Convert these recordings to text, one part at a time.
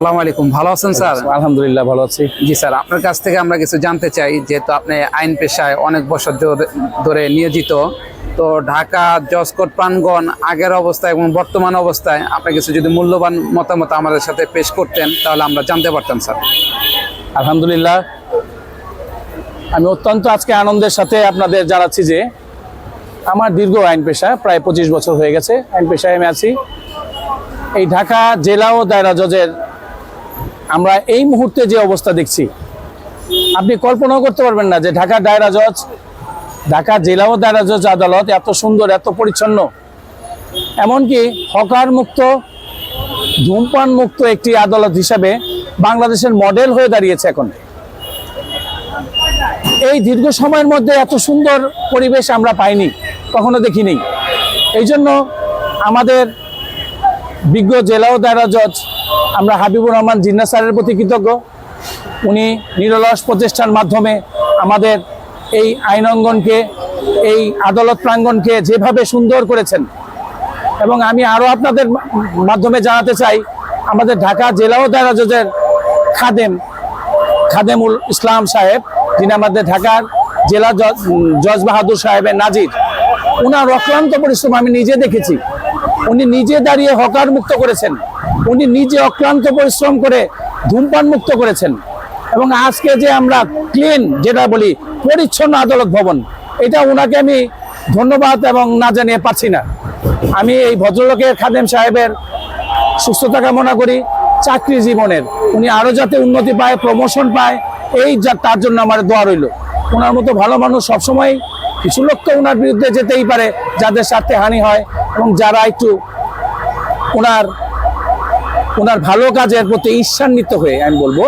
আসসালামু আলাইকুম। ভালো আছেন স্যার? আলহামদুলিল্লাহ ভালো আছি। জি স্যার আপনার কাছ থেকে আমরা কিছু জানতে চাই যেহেতু আপনি আইন পেশায় অনেক বছর ধরে- ধরে নিয়োজিত তো ঢাকা প্রাঙ্গন আগের অবস্থায় এবং বর্তমান অবস্থায় আপনি কিছু যদি মূল্যবান মতামত আমাদের সাথে পেশ করতেন তাহলে আমরা জানতে পারতাম স্যার। আলহামদুলিল্লাহ। আমি অত্যন্ত আজকে আনন্দের সাথে আপনাদের জানাচ্ছি যে আমার দীর্ঘ আইন পেশা প্রায় পঁচিশ বছর হয়ে গেছে। আইন পেশায় আমি আছি। এই ঢাকা জেলা ও দায়রা জজের আমরা এই মুহূর্তে যে অবস্থা দেখছি, আপনি কল্পনাও করতে পারবেন না যে ঢাকা দায়রা জজ ঢাকা জেলাও দায়রা জজ আদালত এত সুন্দর, এত পরিচ্ছন্ন। এমনকি হকার মুক্ত, ধূমপান মুক্ত একটি আদালত হিসাবে বাংলাদেশের মডেল হয়ে দাঁড়িয়েছে এখন। এই দীর্ঘ সময়ের মধ্যে এত সুন্দর পরিবেশ আমরা পাইনি, কখনো দেখিনি। এই জন্য আমাদের বিজ্ঞ জেলাও দায়রা জজ আমরা হাবিবুর রহমান জিন্না স্যারের প্রতি কৃতজ্ঞ। উনি নিরলস প্রচেষ্টার মাধ্যমে আমাদের এই আইন অঙ্গনকে, এই আদালত প্রাঙ্গনকে যেভাবে সুন্দর করেছেন, এবং আমি আরও আপনাদের মাধ্যমে জানাতে চাই, আমাদের ঢাকা জেলা ও দায়রা জজের খাদেম, খাদেমুল ইসলাম সাহেব, যিনি আমাদের ঢাকার জেলা জজ জজ বাহাদুর সাহেবের নাজির। ওনার অক্লান্ত পরিশ্রম আমি নিজে দেখেছি। উনি নিজে দাঁড়িয়ে হকার মুক্ত করেছেন। উনি নিজে অক্লান্ত পরিশ্রম করে ধূমপান মুক্ত করেছেন। এবং আজকে যে আমরা ক্লিন যেটা বলি, পরিচ্ছন্ন আদালত ভবন, এটা ওনাকে আমি ধন্যবাদ এবং না জানিয়ে পারছি না। আমি এই ভদ্রলোকের খাদেম সাহেবের সুস্থতা কামনা করি, চাকরি জীবনের। উনি আরও যাতে উন্নতি পায় প্রমোশন পায়, এই যা তার জন্য আমার দোয়া রইল। ওনার মতো ভালো মানুষ সবসময় কিছু লোক তো ওনার বিরুদ্ধে যেতেই পারে, যাদের স্বার্থে হানি হয়, এবং যারা একটু ওনার ওনার ভালো কাজের প্রতি ঈর্ষান্বিত হয়ে, আমি বলব,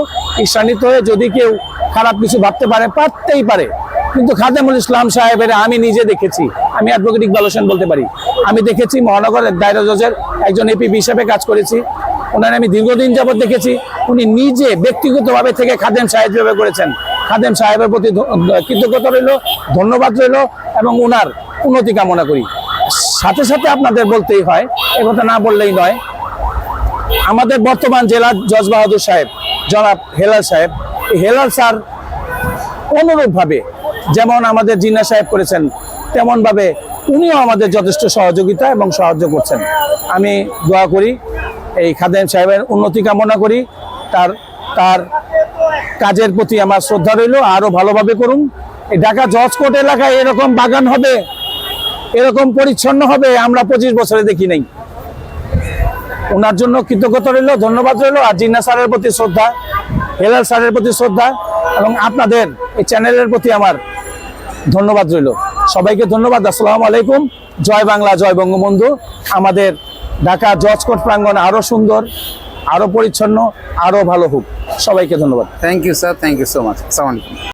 ঈর্ষান্বিত হয়ে যদি কেউ খারাপ কিছু ভাবতে পারে, পারতেই পারে। কিন্তু খাদেমুল ইসলাম সাহেবের আমি নিজে দেখেছি, আমি অ্যাডভোকেট ইকবাল হোসেন বলতে পারি, আমি দেখেছি মহানগরের দায়রা জজের একজন এপিপি হিসেবে কাজ করেছি, ওনার আমি দীর্ঘদিন যাবত দেখেছি, উনি নিজে ব্যক্তিগতভাবে থেকে খাদেম সাহেব হিসেবে করেছেন। খাদেম সাহেবের প্রতি কৃতজ্ঞতা রইল, ধন্যবাদ রইল, এবং ওনার উন্নতি কামনা করি। সাথে সাথে আপনাদের বলতেই হয়, এ কথা না বললেই নয় আমাদের বর্তমান জেলা জজ বাহাদুর সাহেব, জনাব হেলাল সাহেব, হেলাল স্যার অনুরূপভাবে যেমন আমাদের জিন্না সাহেব করেছেন, তেমনভাবে উনিও আমাদের যথেষ্ট সহযোগিতা এবং সাহায্য করছেন। আমি দোয়া করি, এই খাদেম সাহেবের উন্নতি কামনা করি, তার তার কাজের প্রতি আমার শ্রদ্ধা রইল, আরও ভালোভাবে করুন। এই ঢাকা জজ কোর্ট এলাকায় এরকম বাগান হবে, এরকম পরিচ্ছন্ন হবে, আমরা পঁচিশ বছরে দেখি নাই। ওনার জন্য কৃতজ্ঞতা রইল, ধন্যবাদ রইল। আর জিন্না স্যারের প্রতি শ্রদ্ধা, হেলাল স্যারের প্রতি শ্রদ্ধা, এবং আপনাদের এই চ্যানেলের প্রতি আমার ধন্যবাদ রইল। সবাইকে ধন্যবাদ, আসসালামু আলাইকুম। জয় বাংলা, জয় বঙ্গবন্ধু। আমাদের ঢাকা জজ কোর্ট প্রাঙ্গণ আরও সুন্দর আরও পরিচ্ছন্ন আরও ভালো হোক। সবাইকে ধন্যবাদ। Thank you sir thank you so much আসসালামু আলাইকুম